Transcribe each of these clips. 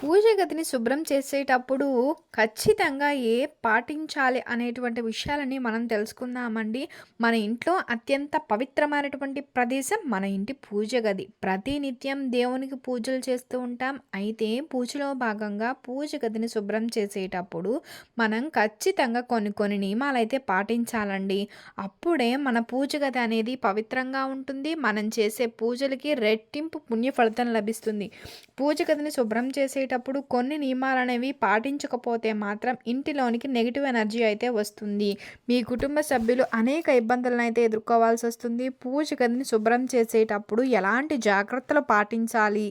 పూజ గదిని శుభ్రం చేసేటప్పుడు ఖచ్చితంగా ఏ పాటించాలి అనేటువంటి విషయాలని మనం తెలుసుకుందామండి. మన ఇంట్లో అత్యంత పవిత్రమైనటువంటి ప్రదేశం మన ఇంటి పూజ గది. ప్రతినిత్యం దేవునికి పూజలు చేస్తూ ఉంటాం. అయితే పూజలో భాగంగా పూజ గదిని శుభ్రం చేసేటప్పుడు మనం ఖచ్చితంగా కొన్ని కొన్ని నియమాలు అయితే పాటించాలండి. అప్పుడే మన పూజ గది అనేది పవిత్రంగా ఉంటుంది. మనం చేసే పూజలకి రెట్టింపు పుణ్య ఫలితం లభిస్తుంది. పూజ గదిని శుభ్రం చేసే చేసేటప్పుడు కొన్ని నియమాలు అనేవి పాటించకపోతే మాత్రం ఇంటిలోనికి నెగిటివ్ ఎనర్జీ అయితే వస్తుంది. మీ కుటుంబ సభ్యులు అనేక ఇబ్బందులను అయితే ఎదుర్కోవాల్సి వస్తుంది. పూజ గదిని శుభ్రం చేసేటప్పుడు ఎలాంటి జాగ్రత్తలు పాటించాలి?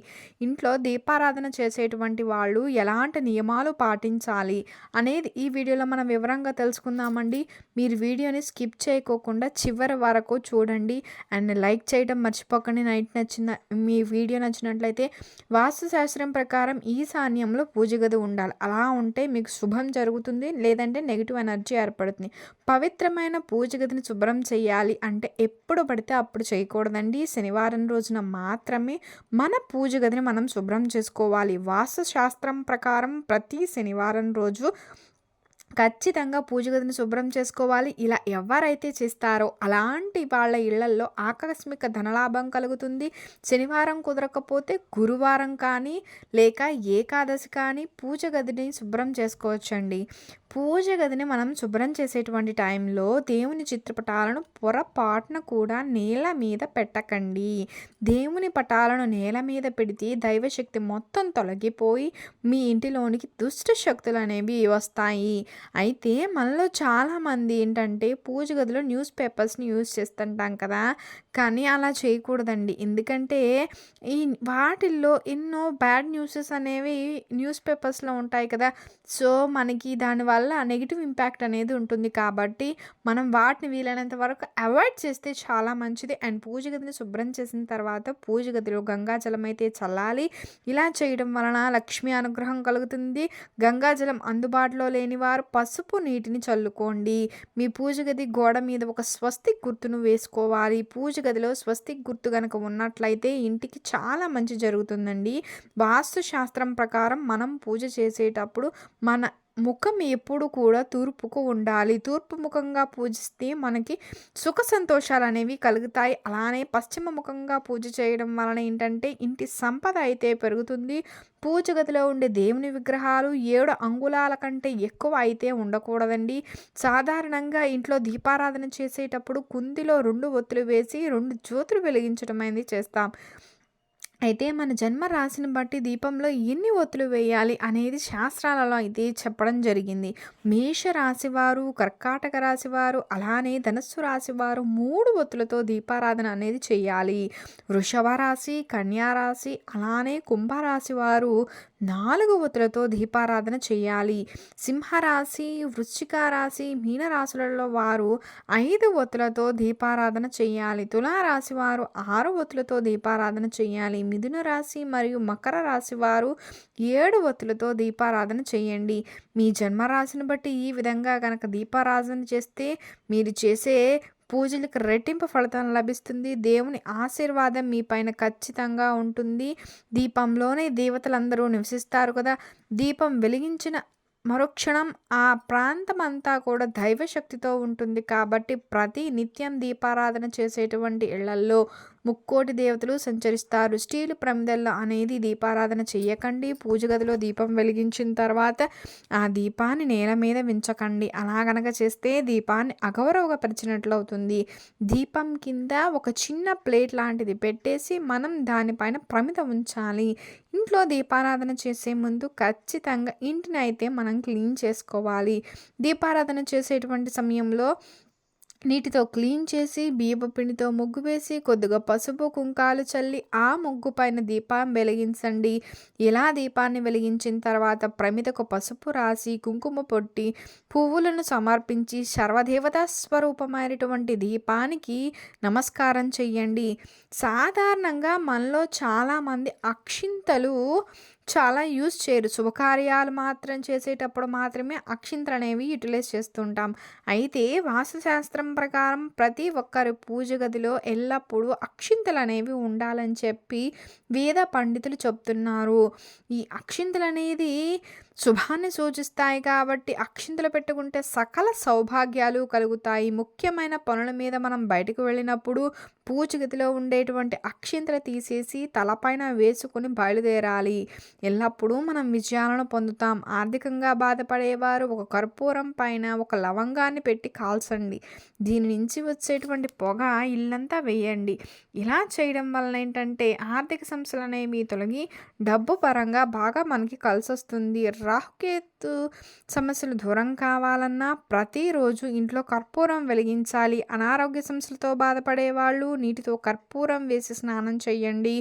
ఇంట్లో దీపారాధన చేసేటువంటి వాళ్ళు ఎలాంటి నియమాలు పాటించాలి అనేది ఈ వీడియోలో మనం వివరంగా తెలుసుకుందామండి. మీరు వీడియోని స్కిప్ చేయకోకుండా చివరి వరకు చూడండి. అండ్ లైక్ చేయడం మర్చిపోకండి. నైట్ నచ్చిన మీ వీడియో నచ్చినట్లయితే వాస్తుశాస్త్రం ప్రకారం ఈ ఈశాన్యంలో పూజ గది ఉండాలి. అలా ఉంటే మీకు శుభం జరుగుతుంది లేదంటే నెగిటివ్ ఎనర్జీ ఏర్పడుతుంది. పవిత్రమైన పూజ గదిని శుభ్రం చేయాలి అంటే ఎప్పుడు పడితే అప్పుడు చేయకూడదండి. శనివారం రోజున మాత్రమే మన పూజ గదిని మనం శుభ్రం చేసుకోవాలి. వాస్తుశాస్త్రం ప్రకారం ప్రతి శనివారం రోజు ఖచ్చితంగా పూజ గదిని శుభ్రం చేసుకోవాలి. ఇలా ఎవరైతే చేస్తారో అలాంటి వాళ్ళ ఇళ్ళల్లో ఆకస్మిక ధనలాభం కలుగుతుంది. శనివారం కుదరకపోతే గురువారం కానీ లేక ఏకాదశి కానీ పూజ గదిని శుభ్రం చేసుకోవచ్చండి. పూజ గదిని మనం శుభ్రం చేసేటువంటి టైంలో దేవుని చిత్రపటాలను పొరపాటున కూడా నేల మీద పెట్టకండి. దేవుని పటాలను నేల మీద పెడితే దైవశక్తి మొత్తం తొలగిపోయి మీ ఇంటిలోనికి దుష్ట శక్తులు అనేవి వస్తాయి. అయితే మనలో చాలామంది ఏంటంటే పూజ గదిలో న్యూస్ పేపర్స్ని యూజ్ చేస్తుంటాం కదా! కానీ అలా చేయకూడదండి. ఎందుకంటే ఈ వాటిల్లో ఎన్నో బ్యాడ్ న్యూసెస్ అనేవి న్యూస్ పేపర్స్లో ఉంటాయి కదా! సో మనకి దానివల్ల నెగిటివ్ ఇంపాక్ట్ అనేది ఉంటుంది. కాబట్టి మనం వాటిని వీలైనంత వరకు అవాయిడ్ చేస్తే చాలా మంచిది. అండ్ పూజ గదిని శుభ్రం చేసిన తర్వాత పూజ గదిలో గంగాజలం అయితే చల్లాలి. ఇలా చేయడం వలన లక్ష్మీ అనుగ్రహం కలుగుతుంది. గంగాజలం అందుబాటులో లేని వారు పసుపు నీటిని చల్లుకోండి. మీ పూజ గది గోడ మీద ఒక స్వస్తిక్ గుర్తును వేసుకోవాలి. పూజ గదిలో స్వస్తిక్ గుర్తు కనుక ఉన్నట్లయితే ఇంటికి చాలా మంచి జరుగుతుందండి. వాస్తు శాస్త్రం ప్రకారం మనం పూజ చేసేటప్పుడు మన ముఖం ఎప్పుడు కూడా తూర్పుకు ఉండాలి. తూర్పు ముఖంగా పూజిస్తే మనకి సుఖ సంతోషాలు అనేవి కలుగుతాయి. అలానే పశ్చిమ ముఖంగా పూజ చేయడం వలన ఏంటంటే ఇంటి సంపద అయితే పెరుగుతుంది. పూజ గదిలో ఉండే దేవుని విగ్రహాలు ఏడు అంగుళాల కంటే ఎక్కువ అయితే ఉండకూడదండి. సాధారణంగా ఇంట్లో దీపారాధన చేసేటప్పుడు కుందిలో రెండు ఒత్తులు వేసి రెండు జ్యోతులు వెలిగించడం అనేది చేస్తాం. అయితే మన జన్మ రాశిని బట్టి దీపంలో ఎన్ని ఒత్తులు వేయాలి అనేది శాస్త్రాలలో అయితే చెప్పడం జరిగింది. మేష రాశివారు కర్కాటక రాశివారు అలానే ధనస్సు రాశివారు మూడు ఒత్తులతో దీపారాధన అనేది చేయాలి. వృషభ రాశి కన్యా రాశి అలానే కుంభరాశి వారు నాలుగు ఒత్తులతో దీపారాధన చేయాలి. సింహరాశి వృశ్చిక రాశి మీనరాశులలో వారు ఐదు ఒత్తులతో దీపారాధన చేయాలి. తులారాశి వారు ఆరు ఒత్తులతో దీపారాధన చేయాలి. మిథున రాశి మరియు మకర రాశి వారు ఏడు ఒత్తులతో దీపారాధన చేయండి. మీ జన్మరాశిని బట్టి ఈ విధంగా కనుక దీపారాధన చేస్తే మీరు చేసే పూజలకు రెట్టింపు ఫలితం లభిస్తుంది. దేవుని ఆశీర్వాదం మీ పైన ఖచ్చితంగా ఉంటుంది. దీపంలోనే దేవతలందరూ నివసిస్తారు కదా. దీపం వెలిగించిన మరుక్షణం ఆ ప్రాంతం అంతా కూడా దైవశక్తితో ఉంటుంది. కాబట్టి ప్రతి నిత్యం దీపారాధన చేసేటువంటి ఇళ్ళల్లో ముక్కోటి దేవతలు సంచరిస్తారు. స్టీలు ప్రమిదల్లో అనేది దీపారాధన చెయ్యకండి. పూజ గదిలో దీపం వెలిగించిన తర్వాత ఆ దీపాన్ని నేల మీద వించకండి. అలా గనక చేస్తే దీపాన్ని అగౌరవపరిచినట్లు అవుతుంది దీపం కింద ఒక చిన్న ప్లేట్ లాంటిది పెట్టేసి మనం దానిపైన ప్రమిద ఉంచాలి. ఇంట్లో దీపారాధన చేసే ముందు ఖచ్చితంగా ఇంటిని అయితే మనం క్లీన్ చేసుకోవాలి. దీపారాధన చేసేటువంటి సమయంలో నీటితో క్లీన్ చేసి బియ్యపిండితో ముగ్గు వేసి కొద్దిగా పసుపు కుంకాలు చల్లి ఆ ముగ్గు పైన దీపం వెలిగించండి. ఇలా దీపాన్ని వెలిగించిన తర్వాత ప్రమిదకు పసుపు రాసి కుంకుమ పొట్టి పువ్వులను సమర్పించి సర్వదేవతా స్వరూపమైనటువంటి దీపానికి నమస్కారం చెయ్యండి. సాధారణంగా మనలో చాలామంది అక్షింతలు చాలా యూజ్ చేయరు. శుభకార్యాలు మాత్రం చేసేటప్పుడు మాత్రమే అక్షింతలు అనేవి యూటిలైజ్ చేస్తుంటాం. అయితే వాస్తుశాస్త్రం ప్రకారం ప్రతి ఒక్కరి పూజ గదిలో ఎల్లప్పుడూ అక్షింతలు అనేవి ఉండాలని చెప్పి వేద పండితులు చెప్తున్నారు. ఈ అక్షింతలు అనేది శుభాన్ని సూచిస్తాయి కాబట్టి అక్షింతలు పెట్టుకుంటే సకల సౌభాగ్యాలు కలుగుతాయి. ముఖ్యమైన పనుల మీద మనం బయటకు వెళ్ళినప్పుడు పూజ గదిలో ఉండేటువంటి అక్షింతలు తీసేసి తలపైన వేసుకొని బయలుదేరాలి. ఎల్లప్పుడూ మనం విజయాలను పొందుతాం. ఆర్థికంగా బాధపడేవారు ఒక కర్పూరం పైన ఒక లవంగాన్ని పెట్టి కాల్చండి. దీని నుంచి వచ్చేటువంటి పొగ ఇల్లంతా వేయండి. ఇలా చేయడం వలన ఏంటంటే ఆర్థిక సమస్యలు అనేవి తొలగి డబ్బు పరంగా బాగా మనకి కలిసి వస్తుంది రాహుకేతు సమస్యలు దూరం కావాలన్నా ప్రతిరోజు ఇంట్లో కర్పూరం వెలిగించాలి. అనారోగ్య సమస్యలతో బాధపడే వాళ్ళు నీటితో కర్పూరం వేసి స్నానం చేయండి.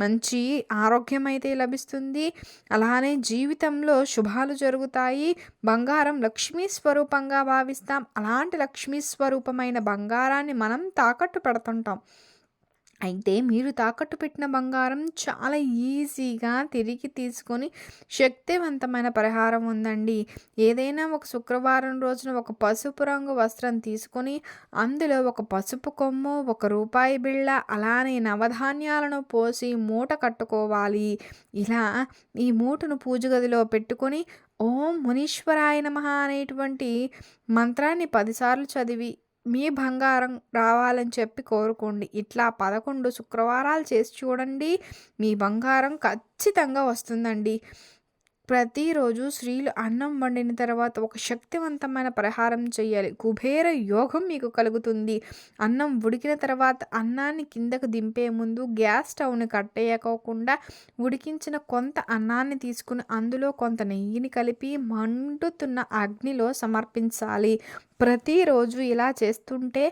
మంచి ఆరోగ్యం అయితే లభిస్తుంది. అలానే జీవితంలో శుభాలు జరుగుతాయి. బంగారం లక్ష్మీ స్వరూపంగా భావిస్తాం. అలాంటి లక్ష్మీ స్వరూపమైన బంగారాన్ని మనం తాకట్టు పెడుతుంటాం. అయితే మీరు తాకట్టు పెట్టిన బంగారం చాలా ఈజీగా తిరిగి తీసుకొని శక్తివంతమైన పరిహారం ఉందండి. ఏదైనా ఒక శుక్రవారం రోజున ఒక పసుపు రంగు వస్త్రం తీసుకొని అందులో ఒక పసుపు కొమ్ము ఒక రూపాయి బిళ్ళ అలానే నవధాన్యాలను పోసి మూట కట్టుకోవాలి. ఇలా ఈ మూటను పూజ గదిలో పెట్టుకొని ఓం మునీశ్వరాయ నమ అనేటువంటి మంత్రాన్ని పదిసార్లు చదివి మీ బంగారం రావాలని చెప్పి కోరుకోండి. ఇట్లా పదకొండు శుక్రవారాలు చేసి చూడండి మీ బంగారం ఖచ్చితంగా వస్తుందండి. ప్రతిరోజు స్త్రీలు అన్నం వండిన తర్వాత ఒక శక్తివంతమైన పరిహారం చేయాలి. కుబేర యోగం మీకు కలుగుతుంది. అన్నం ఉడికిన తర్వాత అన్నాన్ని కిందకు దింపే ముందు గ్యాస్ స్టవ్ని కట్టేయకోకుండా ఉడికించిన కొంత అన్నాన్ని తీసుకుని అందులో కొంత నెయ్యిని కలిపి మండుతున్న అగ్నిలో సమర్పించాలి. ప్రతిరోజు ఇలా చేస్తుంటే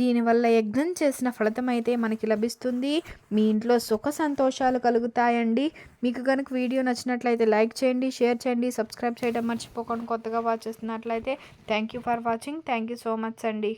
దీనివల్ల యజ్ఞం చేసిన ఫలితం అయితే మనకి లభిస్తుంది. మీ ఇంట్లో సుఖ సంతోషాలు కలుగుతాయండి. మీకు కనుక వీడియో నచ్చినట్లయితే లైక్ చేయండి షేర్ చేయండి సబ్స్క్రైబ్ చేయడం మర్చిపోకుండా. కొత్తగా వాచ్ చేస్తున్నట్లయితే thank you for watching thank you so much అండి.